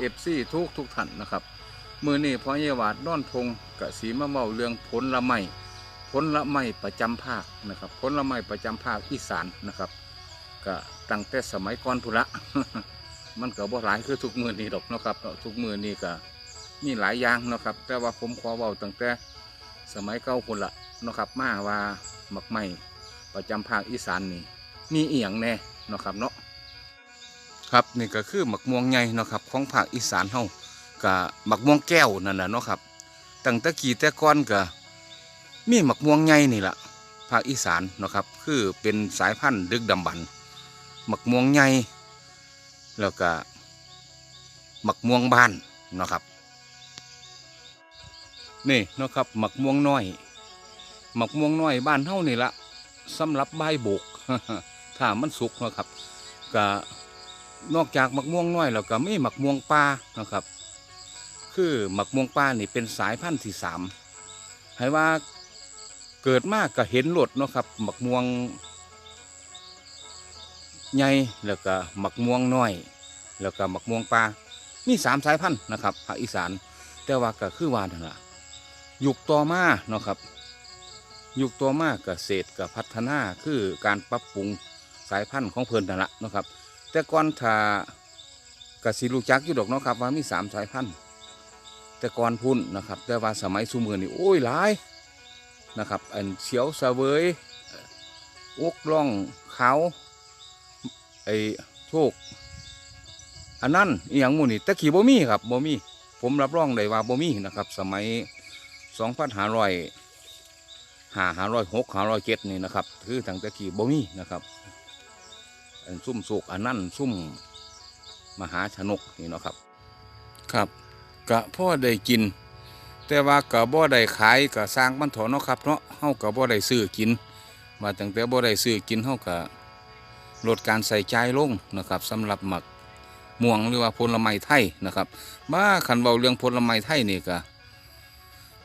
เอฟซีทุกทุกท่านนะครับมือนี้พอเยวาดนอนทงกะสีมะเมาเรื่องผลละไม้ผลละไม้ประจำภาคนะครับผลละไม้ประจำภาคอีสานนะครับก็ตั้งแต่สมัยก่อนพุนละมันก็บ่หลายคือทุกมือนี้ดอกนะครับทุกมือนี้ก็มีหลายอย่างนะครับ แต่ว่าผมขอเว้าตั้งแต่สมัยเก่าพุ่นละนะครับมาว่าหมักไม้ประจำภาคอีสานนี่มีเอียงแน่นะครับเนาะ ครับนี่ก็คือหมักม่วงใหญ่เนาะครับของภาคอีสานเฮาก็หมักม่วงแก้วนั่นน่ะเนาะครับตั้งแต่กี่แต่ก่อนก็มีหมักม่วงใหญ่นี่แหละภาคอีสานเนาะครับคือเป็นสายพันธุ์ดึกดำบรรหมักม่วงใหญ่แล้วก็หมักม่วงบ้านเนาะครับนี่เนาะครับหมักม่วงน้อยหมักม่วงน้อยบ้านเฮานี่ละสำหรับใบโบกถ้ามันสุกเนาะครับก็ นอกจากหมักม่วงน้อยแล้วก็มีหมักม่วงปลานะครับ คือหมักม่วงปลานี่เป็นสายพันธุ์ที่สามให้ว่าเกิดมากก็เห็นหลดเนาะครับหมักม่วงใหญ่แล้วก็หมักม่วงน้อย แล้วก็หมักม่วงปลามีสามสายพันธุ์นะครับภาคอีสาน แต่ว่าก็คือว่านั่นละยุคต่อมาเนาะครับยุคต่อมาเกษตรกับพัฒนาคือการปรับปรุงสายพันธุ์ของเพลินนั่นละนะครับ แต่ก่อนถ้ากสิลูกจักอยู่ดอกเนาะครับ ว่ามีสามสายพันธุ์แต่ก่อนพุ่นนะครับ แต่ว่าสมัยสูมือนี่โอ้ยหลายนะครับอันเฉียวเสวยอ่ออกล่องเขาไอ้โชคอันนั้นอหย่างมูนี่ต่ขี่บ่มีครับบ่มีผมรับรองได้ว่าบ่มีนะครับ สมัยสองพันห้าร้อยห้าห้าร้อยหกห้าร้อยเจ็ดนี่นะครับ คือตั้งต่ขี่บ่มีนะครับ ซุ่มสุกอันนั่นซุ่มมหาชนกนี่เนาะครับ ครับกะพ่อได้กิน แต่ว่ากะบ่ได้ขายกะสร้างมันถอเนาะครับเนาะเฮากะบ่ได้ซื้อกินว่าตั้งแต่บ่ได้ซื้อกินเฮากะลดการใส่ใจลงนะครับสำหรับหมักม่วงหรือว่าผลไม้ไทยนะครับมาคันเว้าเรื่องผลไม้ไทยนี่กะ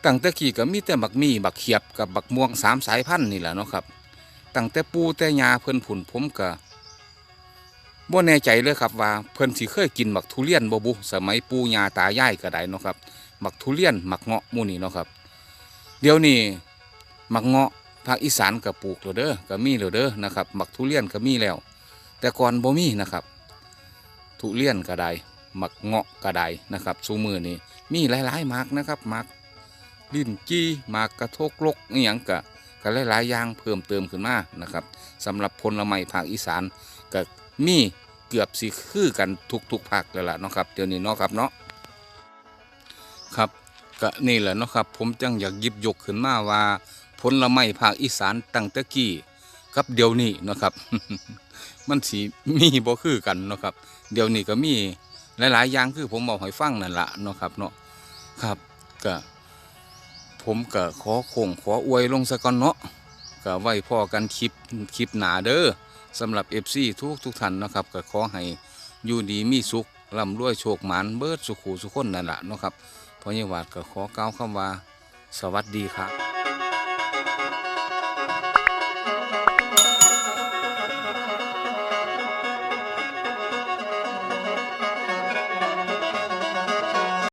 ตั้งแต่กี้ก็มีแต่บักมีบักเขียบกับบักม่วงสามสายพันธุ์นี่แหละเนาะครับตั้งแต่ปูแต่ยาเพิ่นผุนผมกะ บ่แน่ใจเลยครับว่าเพิ่นสิเคยกินหมักทุเรียนบ่บุสมัยปู่ย่าตายายก็ได้เนาะครับหมักทุเรียนหมักเงาะมู่นี้เนาะครับ เดี๋ยวนี้หมักเงาะภาคอีสานก็ปลูกแล้วเด้อก็มีแล้วเด้อนะครับหมักทุเรียนก็มีแล้ว แต่ก่อนบ่มีนะครับ ทุเรียนก็ได้หมักเงาะก็ได้นะครับซูมือนี้มีหลายๆหมากนะครับหมากลิ้นจี้หมากกระโทกลกอหยังก็ก็หลายๆอย่างเพิ่มเติมขึ้นมานะครับสำหรับผลไม้ภาคอีสานก็ มีเกือบสิคือกันทุกทุกภาคแล้วล่ะเนาะครับเดี๋ยวนี้เนาะครับเนาะครับก็นี่แหละเนาะครับ ผมจังอยากหยิบยกขึ้นมาว่าผลไม้ภาคอีสานตั้งแต่กี้กับเดี๋ยวนี้เนาะครับ มันสีมีบ่คือกันเนาะครับ เดี๋ยวนี้ก็มีหลายๆอย่างคือผมบอกให้ฟังนั่นละเนาะครับเนาะครับก็ผมก็ขอคงขออวยลงสะก่อนเนาะก็ไว้พอกันคลิปคลิปหนาเด้อ สำหรับ FC ทุกทุกท่านนะครับก็ขอให้อยู่ดีมีสุขร่ำรวยโชคหมานเบิดสุขูสุขคนนั่นแหละนะครับพราะยี่หวาดก็ขอกล่าวคำว่า สวัสดีครับ